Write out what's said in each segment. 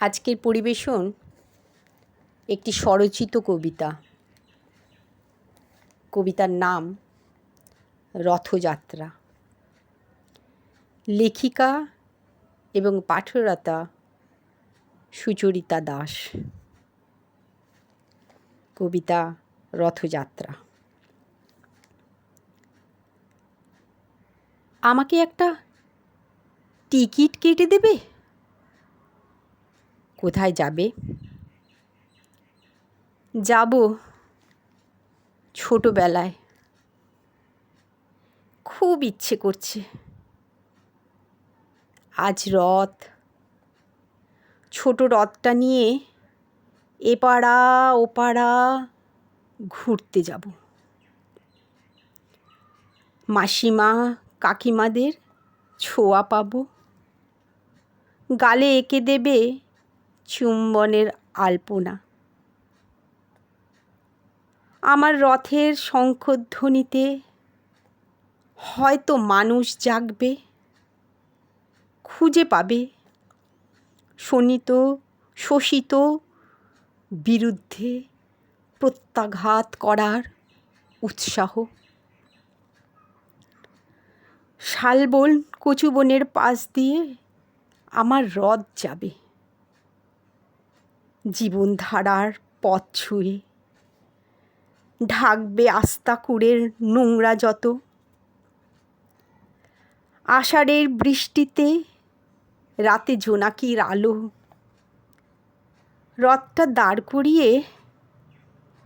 আজকের পরিবেশন একটি স্বরচিত কবিতা। কবিতার নাম রথযাত্রা। লেখিকা এবং পাঠরতা সুচরিতা দাস। কবিতা রথযাত্রা। আমাকে একটা টিকিট কেটে দেবে? কোথায় যাবে? যাব ছোটোবেলায়। খুব ইচ্ছে করছে। আজ রথ। ছোট রথটা নিয়ে এপাড়া ওপাড়া ঘুরতে যাব। মাসিমা, কাকিমাদের ছোঁয়া পাবো। গালে এঁকে দেবে চুম্বনের আলপনা। আমার রথের শঙ্খধ্বনিতে হয়তো মানুষ জাগবে, খুঁজে পাবে শোণিত, শোষিত বিরুদ্ধে প্রত্যাঘাত করার উৎসাহ। শালবন কচুবনের পাশ দিয়ে আমার রথ যাবে। জীবনধারার পথ ছুঁয়ে ঢাকবে আস্তাকুড়ের নোংরা যত। আষাঢ়ের বৃষ্টিতে রাতে জোনাকির আলো। রথটা দাঁড় করিয়ে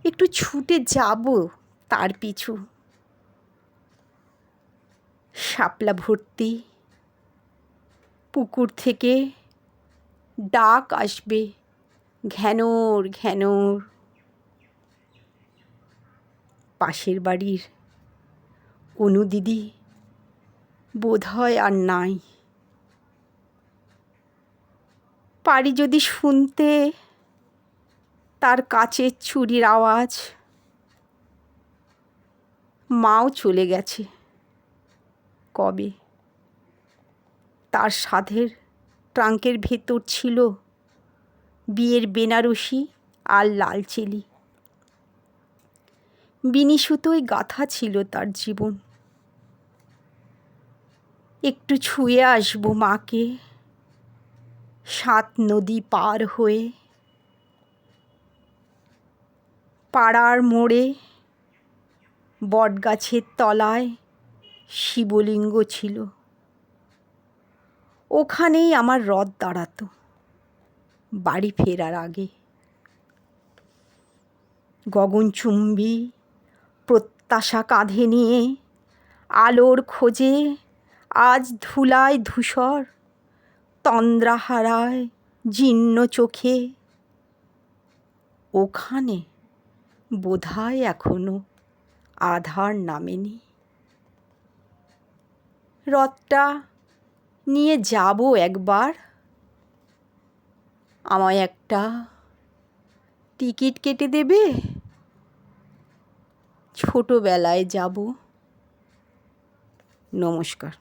একটু ছুটে যাব তার পিছু। শাপলা ভর্তি। পুকুর থেকে ডাক আসবে। ঘ্যানোর ঘ্যানোর। পাশের বাড়ির অনু দিদি বোধ হয় আর নাই। পারি যদি শুনতে তার কাচের চুরির আওয়াজ। মাও চলে গেছে কবে? তার সাধের ট্রাঙ্কের ভেতর ছিল বিয়ের বেনারসি আর লাল চেলি। বিনি সুতোয় গাথা ছিল তার জীবন। একটু ছুঁয়ে আসব মাকে। সাত নদী পার হয়ে পাড়ার মোড়ে বটগাছের তলায় শিবলিঙ্গ ছিল। ওখানেই আমার রথ দাঁড়াতো। বাড়ি ফেরার আগে। গগনচুম্বী প্রত্যাশা কাঁধে নিয়ে, আলোর খোঁজে আজ ধুলায় ধূসর, তন্দ্রাহারায় জীর্ণ চোখে। ওখানে বোধহয় এখনও আধার নামেনি। রথটা নিয়ে যাব একবার। আমায় একটা টিকিট কেটে দেবে? ছোটোবেলায় যাব। নমস্কার।